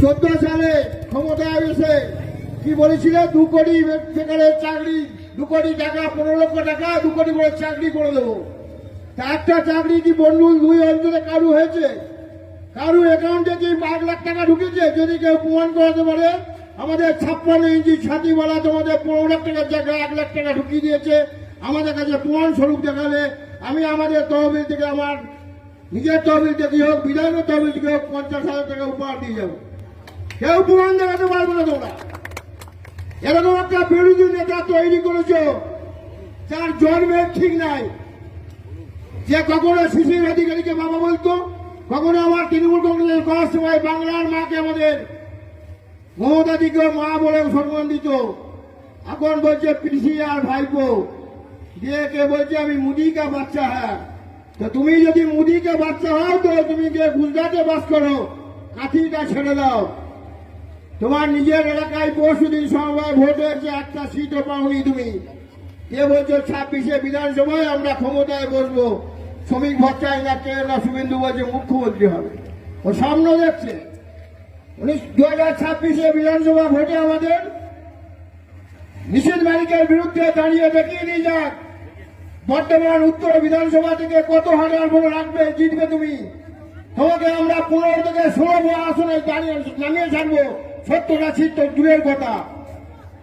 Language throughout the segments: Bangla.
চোদ্দ সালে ক্ষমতায় এসে কি বলেছিল? দু কোটি বেকারের চাকরি, দু কোটি টাকা, পনেরো লক্ষ টাকা, দু কোটি করে চাকরি করে দেবো। তা একটা চাকরি কি বন্ধুল দুই অঞ্চলে কারু হয়েছে? কারু অ্যাকাউন্টে কি পাঁচ লাখ টাকা ঢুকেছে? যদি কেউ প্রমাণ করাতে পারে, আমাদের ছাপ্পান্ন ইঞ্চি ছাতিওয়ালা তোমাদের পনেরো লাখ টাকার জায়গায় এক লাখ টাকা ঢুকিয়ে দিয়েছে। আমাদের কাছে প্রমাণ স্বরূপ দেখালে আমি আমাদের তহবিল থেকে আমার নিজের তহবিল থেকে হোক, বিধায়কের তহবিল থেকে হোক, পঞ্চাশ হাজার টাকা উপহার দিয়ে যাব। কেউ প্রমাণ দেখাতে পারবে না তোমরা। এরকম একটা বিরোধী নেতা তৈরি করেছ, যার জন্মের ঠিক নাই। যে কখনো শিশির অধিকারীকে বাবা বলতো, কখনো আমার তৃণমূল কংগ্রেসের করার সময় বাংলার মাকে আমাদের মমতা দিকে মা বলে সম্মান দিত। এখন বলছে, পিসি আর ভাইপো, দিয়ে কে বলছে, আমি মুদি কা বাচ্চা হ্যাঁ। তো তুমি যদি মুদি কা বাচ্চা হও, তো তুমি যে গুজরাটে বাস করো, কাঠিটা ছেড়ে দাও। তোমার নিজের এলাকায় পরশু দিন সমবায় ভোট হয়েছে একটা সিটও পাওনি তুমি, কে বলছো ছাব্বিশে বিধানসভায় আমরা ক্ষমতায় বসবো? শ্রমিক ভট্টাই না কে না শুভেন্দু বলছে মুখ্যমন্ত্রী হবে। ও সামনে দেখছে। উনিশ দু হাজার ছাব্বিশে বিধানসভা ভোটে আমাদের নিষেধ মালিকের বিরুদ্ধে দাঁড়িয়ে দেখিয়ে দিয়ে যাক। বর্তমান উত্তর বিধানসভা থেকে কত হাজার ভোট রাখবে, জিতবে তুমি? তোমাকে আমরা পনেরো থেকে ষোলো আসনে দাঁড়িয়ে নামিয়ে ছাড়বো। সত্তরটা সিট তো দূরের কথা।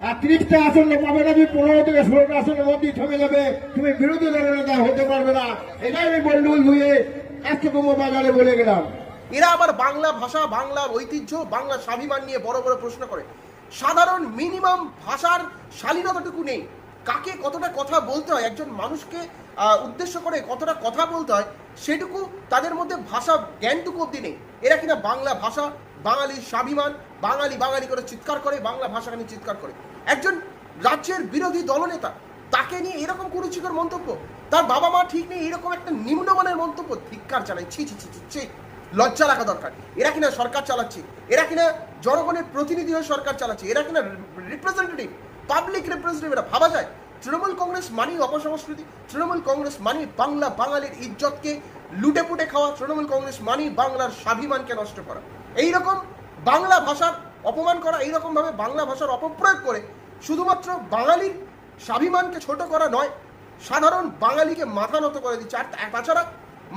আর তিরিশটা আসন পাবে না, তুমি পনেরো থেকে ষোলোটা আসনের মধ্যেই থমে যাবে। তুমি বিরোধী দলের নেতা হতে পারবে না। এটাই আমি বন্ডুল ধুয়ে কাষ্টকর্ম বাজারে বলে গেলাম। এরা আবার বাংলা ভাষা, বাংলার ঐতিহ্য, বাংলা স্বাভিমান নিয়ে বড় বড় প্রশ্ন করে। সাধারণ মিনিমাম ভাষার শালীনতাটুকু নেই। কাকে কতটা কথা বলতে হয়, একজন মানুষকে উদ্দেশ্য করে কতটা কথা বলতে হয়, সেটুকু তাদের মধ্যে ভাষা জ্ঞানটুকু অব্দি নেই। এরা কিনা বাংলা ভাষা বাঙালির স্বাভিমান, বাঙালি বাঙালি করে চিৎকার করে, বাংলা ভাষাকে নিয়ে চিৎকার করে। একজন রাজ্যের বিরোধী দলনেতা, তাকে নিয়ে এরকম কুরুচিকর মন্তব্য, তার বাবা মা ঠিক নেই, এরকম একটা নিম্নমানের মন্তব্য, ধিক্কার জানাই ছি ছি ছি ছি ছি, লজ্জা রাখা দরকার। এরা কিনা সরকার চালাচ্ছে, এরা কিনা জনগণের প্রতিনিধি হয়ে সরকার চালাচ্ছে, এরা কিনা রিপ্রেজেন্টেটিভ পাবলিক রিপ্রেজেন্টেটিভ এরা ভাবা যায়। তৃণমূল কংগ্রেস মানি অপসংস্কৃতি, তৃণমূল কংগ্রেস মানি বাংলা বাঙালির ইজ্জতকে লুটে পুটে খাওয়া, তৃণমূল কংগ্রেস মানি বাংলার স্বাভিমানকে নষ্ট করা। এইরকম বাংলা ভাষার অপমান করা, এইরকমভাবে বাংলা ভাষার অপপ্রয়োগ করে শুধুমাত্র বাঙালির স্বাভিমানকে ছোট করা নয়, সাধারণ বাঙালিকে মাথা নত করে দিচ্ছে। আর তাছাড়া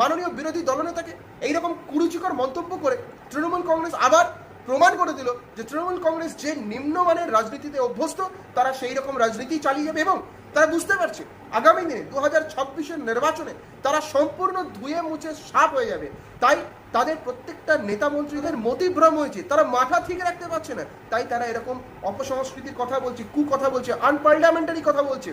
মাননীয় বিরোধী দলনেতাকে এইরকম কুরুচিকর মন্তব্য করে তৃণমূল কংগ্রেস আবার প্রমাণ করে দিল যে তৃণমূল কংগ্রেস যে নিম্নমানের রাজনীতিতে অভ্যস্ত, তারা সেই রকম রাজনীতি চালিয়ে যাবে এবং তারা বুঝতে পারছে, আগামী দিনে দু হাজার ছাব্বিশের নির্বাচনে তারা সম্পূর্ণ ধুয়ে মুছে সাপ হয়ে যাবে। তাই তাদের প্রত্যেকটা নেতা মন্ত্রীদের মতিভ্রম হয়েছে, তারা মাথা ঠিক রাখতে পারছে না। তাই তারা এরকম অপসংস্কৃতির কথা বলছে কু কথা বলছে আনপার্লামেন্টারি কথা বলছে।